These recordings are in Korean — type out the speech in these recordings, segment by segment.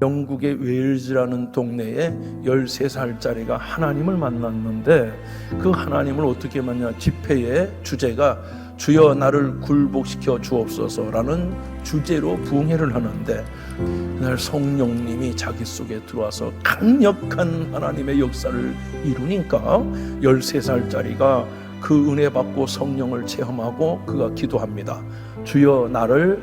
영국의 웨일즈라는 동네에 13살짜리가 하나님을 만났는데 그 하나님을 어떻게 만나 집회의 주제가 주여 나를 굴복시켜 주옵소서라는 주제로 부흥회를 하는데 그날 성령님이 자기 속에 들어와서 강력한 하나님의 역사를 이루니까 13살짜리가 그 은혜 받고 성령을 체험하고 그가 기도합니다. 주여 나를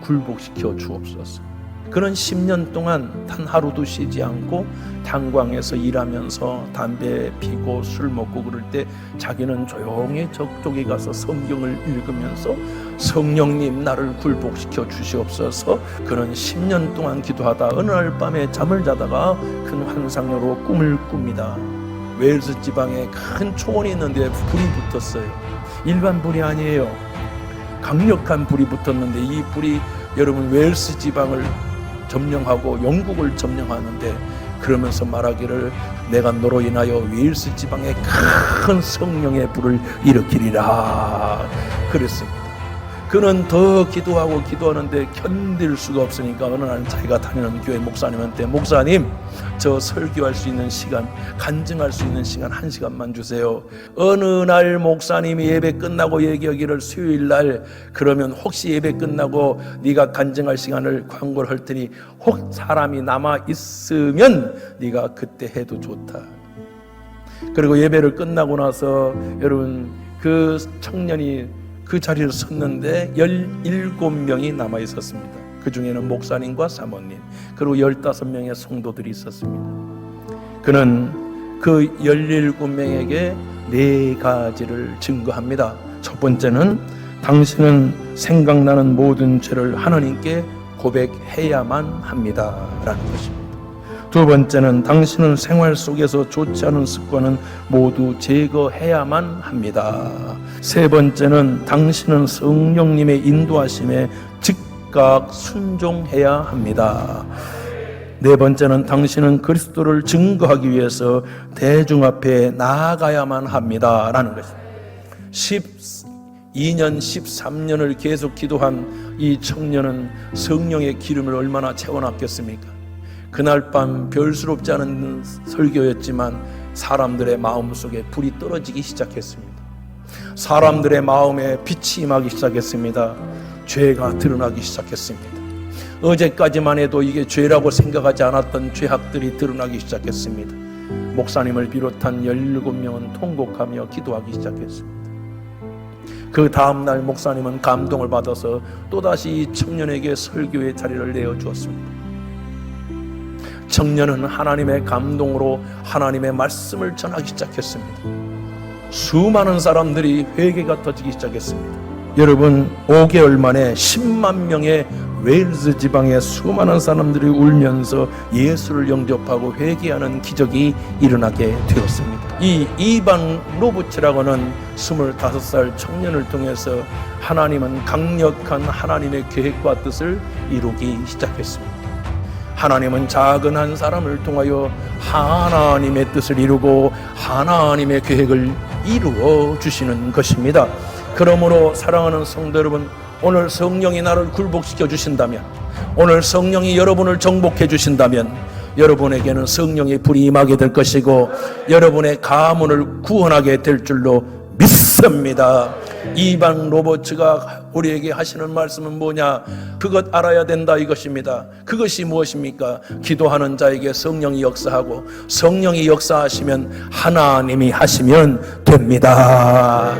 굴복시켜 주옵소서. 그는 10년 동안 단 하루도 쉬지 않고 탄광에서 일하면서 담배 피고 술 먹고 그럴 때 자기는 조용히 저쪽에 가서 성경을 읽으면서 성령님 나를 굴복시켜 주시옵소서 그는 10년 동안 기도하다 어느 날 밤에 잠을 자다가 큰 환상으로 꿈을 꿉니다. 웨일스 지방에 큰 초원이 있는데 불이 붙었어요. 일반 불이 아니에요. 강력한 불이 붙었는데 이 불이 여러분 웨일스 지방을 점령하고 영국을 점령하는데 그러면서 말하기를 내가 너로 인하여 웨일스 지방에 큰 성령의 불을 일으키리라 그랬습니다. 그는 더 기도하고 기도하는데 견딜 수가 없으니까 어느 날 자기가 다니는 교회 목사님한테 목사님 저 설교할 수 있는 시간 간증할 수 있는 시간 한 시간만 주세요. 어느 날 목사님이 예배 끝나고 얘기하기를 수요일 날 그러면 혹시 예배 끝나고 네가 간증할 시간을 광고를 할 테니 혹 사람이 남아 있으면 네가 그때 해도 좋다. 그리고 예배를 끝나고 나서 여러분 그 청년이 그 자리를 섰는데 17명이 남아 있었습니다. 그 중에는 목사님과 사모님, 그리고 15명의 성도들이 있었습니다. 그는 그 17명에게 네 가지를 증거합니다. 첫 번째는 당신은 생각나는 모든 죄를 하나님께 고백해야만 합니다. 라는 것입니다. 두 번째는 당신은 생활 속에서 좋지 않은 습관은 모두 제거해야만 합니다. 세 번째는 당신은 성령님의 인도하심에 즉각 순종해야 합니다. 네 번째는 당신은 그리스도를 증거하기 위해서 대중 앞에 나아가야만 합니다. 라는 것입니다. 12년, 13년을 계속 기도한 이 청년은 성령의 기름을 얼마나 채워놨겠습니까? 그날 밤 별스럽지 않은 설교였지만 사람들의 마음 속에 불이 떨어지기 시작했습니다. 사람들의 마음에 빛이 임하기 시작했습니다. 죄가 드러나기 시작했습니다. 어제까지만 해도 이게 죄라고 생각하지 않았던 죄악들이 드러나기 시작했습니다. 목사님을 비롯한 17명은 통곡하며 기도하기 시작했습니다. 그 다음날 목사님은 감동을 받아서 또다시 이 청년에게 설교의 자리를 내어주었습니다. 청년은 하나님의 감동으로 하나님의 말씀을 전하기 시작했습니다. 수많은 사람들이 회개가 터지기 시작했습니다. 여러분 5개월 만에 10만 명의 웨일즈 지방의 수많은 사람들이 울면서 예수를 영접하고 회개하는 기적이 일어나게 되었습니다. 이 이반 로브츠라고 는 25살 청년을 통해서 하나님은 강력한 하나님의 계획과 뜻을 이루기 시작했습니다. 하나님은 작은 한 사람을 통하여 하나님의 뜻을 이루고 하나님의 계획을 이루어 주시는 것입니다. 그러므로 사랑하는 성도 여러분, 오늘 성령이 나를 굴복시켜 주신다면, 오늘 성령이 여러분을 정복해 주신다면, 여러분에게는 성령의 불이 임하게 될 것이고, 여러분의 가문을 구원하게 될 줄로 믿습니다. 이방 로버츠가 우리에게 하시는 말씀은 뭐냐? 그것 알아야 된다 이것입니다. 그것이 무엇입니까? 기도하는 자에게 성령이 역사하고 성령이 역사하시면 하나님이 하시면 됩니다.